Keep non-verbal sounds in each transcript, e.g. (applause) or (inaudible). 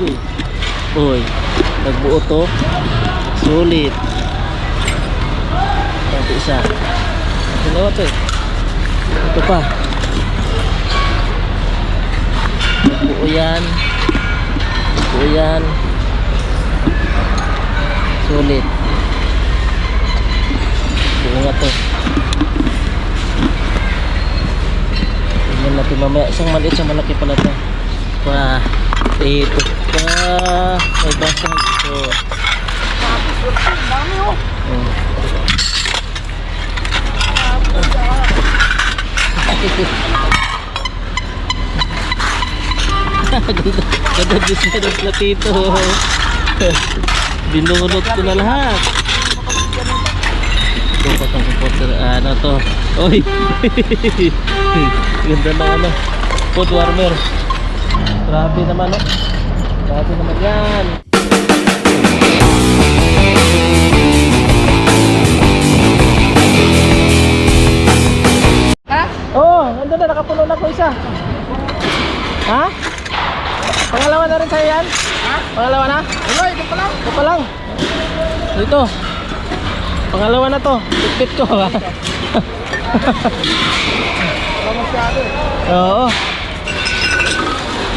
Uy, nagbuo to. Sulit. Ito isa. Dalawa to eh. Ito pa. Nagbuo yan. Nagbuo yan. Sulit. Buo nga to. Tingnan natin mamaya. Isang maliit, isang malaki pala to. Pa. Ito pa. May basang ito. Oh. ganda, ganda design ng platito. Binunot ko na lahat. Ito pa itong supporter. Ano to? Oy! (laughs) ganda na ano. Food warmer. Grabe naman, no? Grabe naman yan. Ha? Oo, oh, nandun na, nakapuno na ko isa. Ha? Pangalawa na rin sa'yo yan? Ha? Pangalawa na? Ano, ito pa lang. Ito pa lang. Dito. Pangalawa na to. Pitpit ko ha. Wala masyado eh. Oo.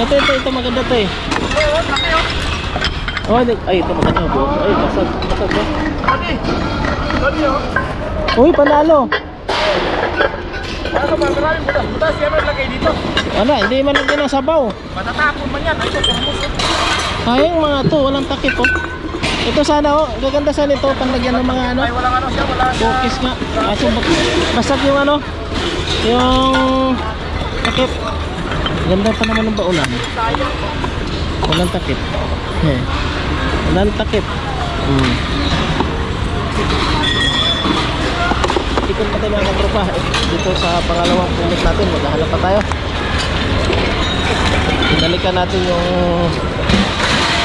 Ito, ito, ito maganda to eh. Oh. Oh, ay, ito maganda. buo. Ay, basag, basag ba? Laki. Laki oh. Uy, panalo. Ano ba, maraming butas. Butas, yan ang lagay dito. Ano, hindi man lagyan ng sabaw. Matatapon man yan. Ay, ito, kamusot. Sayang mga to, walang takip oh. Ito sana oh, gaganda sana ito panlagyan ng mga ano. Ay, walang ano siya, wala siya. Cookies nga. Kaso bak- basag yung ano, yung takip. Ganda pa naman ng baunan. Walang takip. Eh. Walang takip. Hmm. Ikot pa tayo mga katropa. Eh, Dito sa pangalawang pulit natin, maghahanap pa tayo. Binalikan natin yung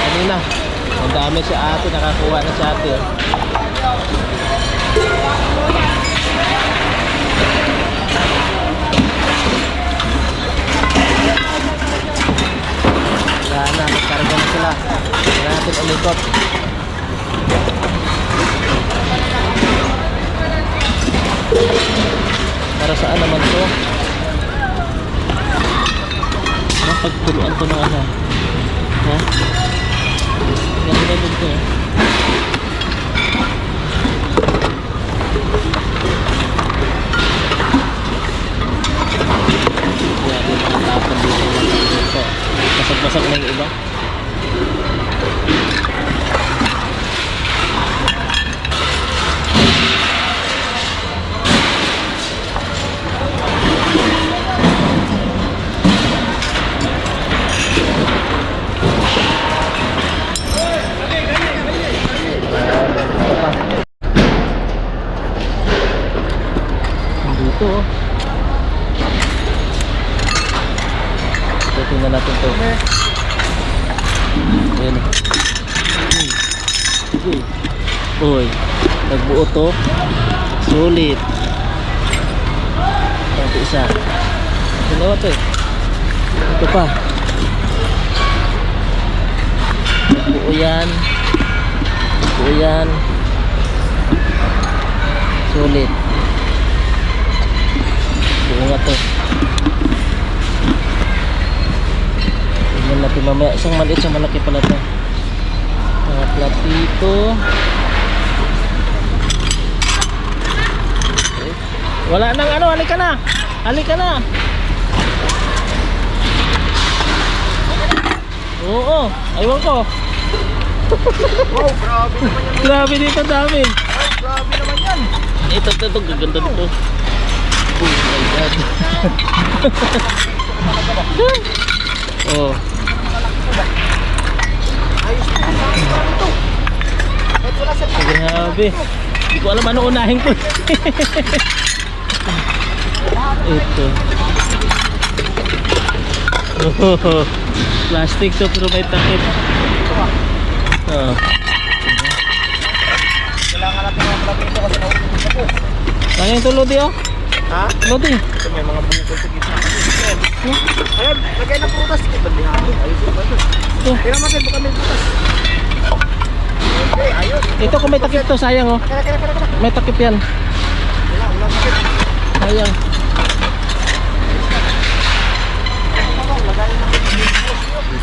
kanina. Ang dami si ate, nakakuha na si ate. Wala na, magkarga na sila. Wala natin umikot. Para saan naman to? Mapagturuan to ng ano? Ha? Ganda din to eh. Kaya din mga tapon dito dito. Basag-basag na yung iba. Ito pa. Dito oh. Ito, tingnan natin to. Ayan. Uy. Sige. Uy. To. Sulit. Ito isa. Dalawa to eh. Ito pa. Nagbuo yan. Nagbuo yan. Sulit. Buo nga to. Tingnan natin mamaya. Isang maliit, isang malaki pala to. Mga platito. Wala nang ano, halika na. Halika na. Oo, aywan ko. Wow, grabe naman yan. (laughs) Grabe dito dami. Ay, grabe naman yan. Ito, ito, ito, gaganda dito. (laughs) Oh my God. (laughs) oh. Grabe. Hindi ko alam ano unahin ko. Ito. Oh, (laughs) plastic to pero may takip. Oh. Kailangan natin malaki ito kasi nauubos ako. Kaya yung tulo di oh. Ha? Lodi. Ito may mga bukol sa gitna. Ayan, lagay na prutas. Ito, bihado. Ayos ba ito? Ito. Tingnan natin, baka may. Okay, ayos. Ito kung may takip to, sayang oh. Kaya, kaya, kaya, kaya. May takip yan. Sayang.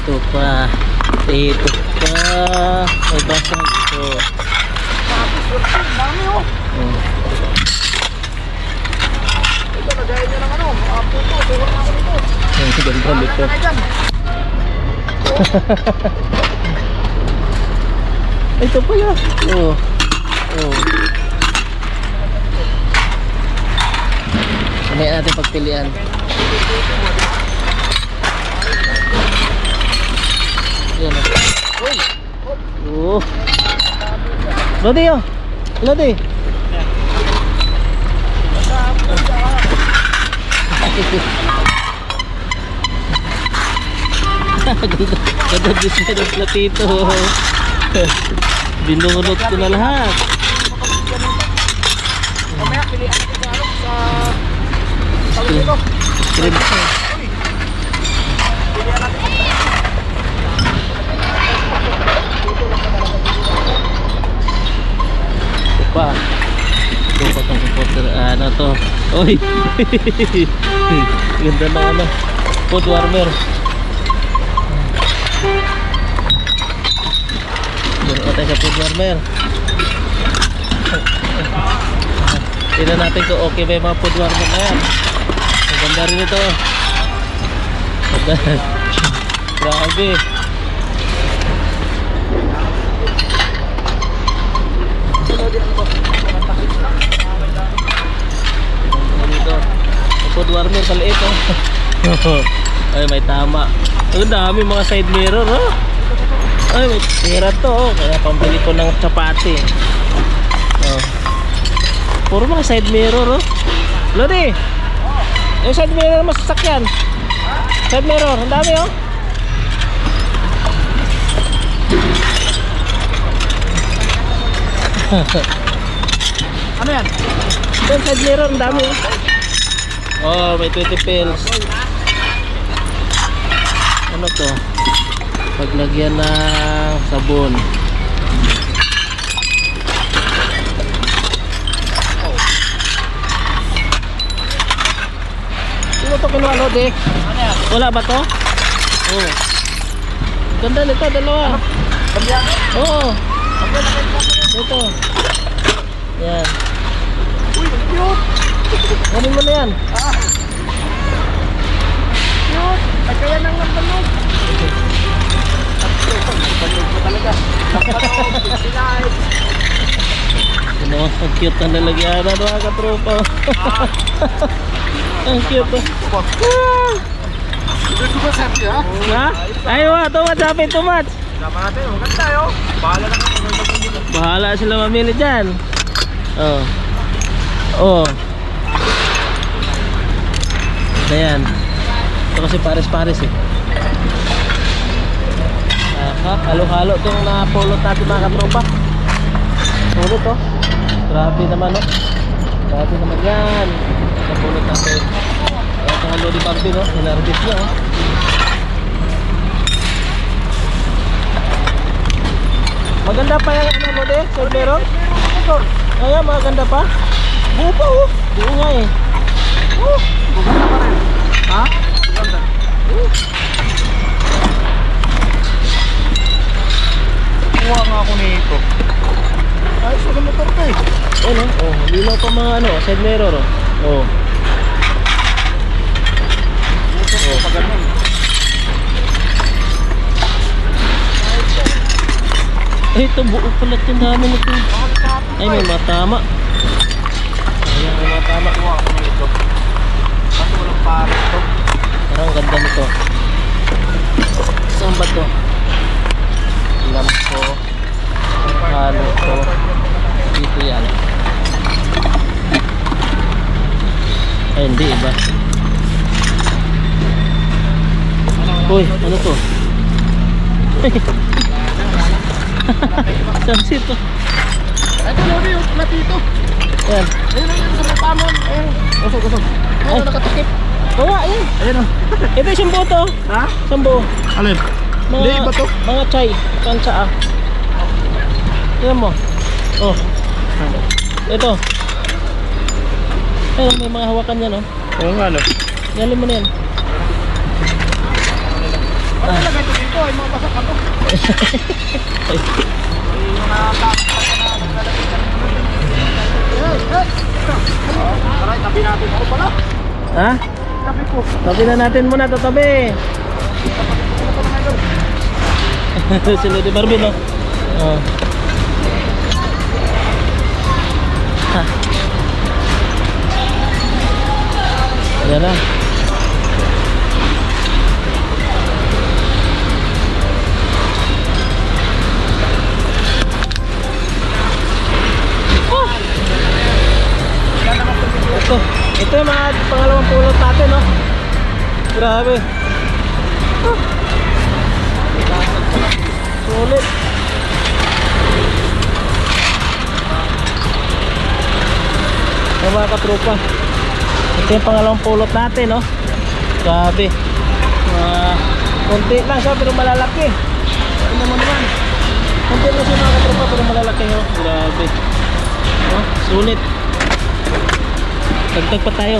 Ito pa. Ito pa. May basag ito. Surti, dami oh. Oh. Ito, lagayin nyo ng ano, mga puto. Tulong na ako dito. Ang ganda nito. Ito pa yun. Oh. Oh. Mamaya natin pagpilian. Yan Uy, oh. Oh. Lodi oh. Lodi. ganda design ng platito. Binunot ko na lahat. mamaya, pilihan natin sa. Tawag. Shrimp. Uy! Ganda na ano. Food warmer. Meron tayo sa food warmer. Tignan natin kung okay ba yung mga food warmer na yan. Ang ganda rin ito. Grabe. Dito. Food warmer kaliit oh. Ay may tama. Ang dami mga side mirror oh. Ay may tira to oh. Kaya pambili ko ng chapati. Oh. Puro mga side mirror oh. Lodi. Yung side mirror mas sasakyan. Side mirror, ang dami oh. (laughs) Ano yan? Yung side mirror, ang dami oh. Oh, may 20 pills. Ano to? Paglagyan ng sabon. Sino to kinuha, Lodi? Ano? Wala ba to? Oh. Ganda nito, dalawa. Pagyan. Oo. Ko. Ito. Yan. Ang cute. Kunin mo na yan. Ah. Cute. Ay, kaya nang nagbanog. Nagbanog mo talaga. Nagbanog. Sinay. Ano, ang cute na nalagyan na mga katropa. (laughs) ang cute. ba ha? Ha? Ay, wa, too much, happy too much. Sama natin. Maganda yun. Bahala na kayo. Bahala sila mamili dyan. Oh. Oh. Ayan. Ito kasi pares-pares eh. Halo-halo itong napulot natin mga katropa. Pulot oh. Grabe naman oh. Grabe naman yan. Napulot natin. Ito nga Lodi Bambi no. Hinarbit niya oh. Maganda pa yung ano mo de, Solvero? Kaya maganda pa? Buo pa oh. Buo nga eh. Oh, maganda pa rin. Ha? Maganda. Kuha nga ako nito. Ay, sa motor ko eh. Ano? Oh, linaw pa mga ano, side mirror oh. Oh. Motor ko pa ganun. Eh, ito buo pala. Mahal sa atin Ay, may matama. Ayan, may matama. Kuha ako nito. Kaso walang pares to. Parang ganda nito. Saan ba to? Lampo. Halo to. Dito yan. Ay, hindi iba. Uy, ano to? (laughs) Samsi to. Ito Lodi, yung platito. Yan. Ayun ayun sa mata mo. Ayun. Usog, usog. Ayun, Ay. nakatakip. Nga, yan. Ayun o. Ito yung buo to. Ha? Isang buo. Alin? Mga, Hindi, iba to. Mga chai. Kansa ah. Tingnan mo. Oh. Ito. Ayun, may mga hawakan yan, oh. Oo nga, no? Galing mo na yan. Ano talaga ito dito? Ay, mga basak ako. Ay, Yung nakakakita Aray, tabi natin ako pala. ha? Tabi ko. Tabi na natin muna, tatabi. Ano pa naman yun? si Lady Barbie, no? Oh. Ha. Ayan na. Ito, ito yung mga pangalawang pulot natin, no? Grabe. Oh. Sulit. Yung mga katropa. Ito yung pangalawang pulot natin, no? Grabe. Konti lang siya pero malalaki. Ano naman naman. Konti lang siya mga katropa pero malalaki, no? Grabe. No? Sulit. Dagdag pa tayo.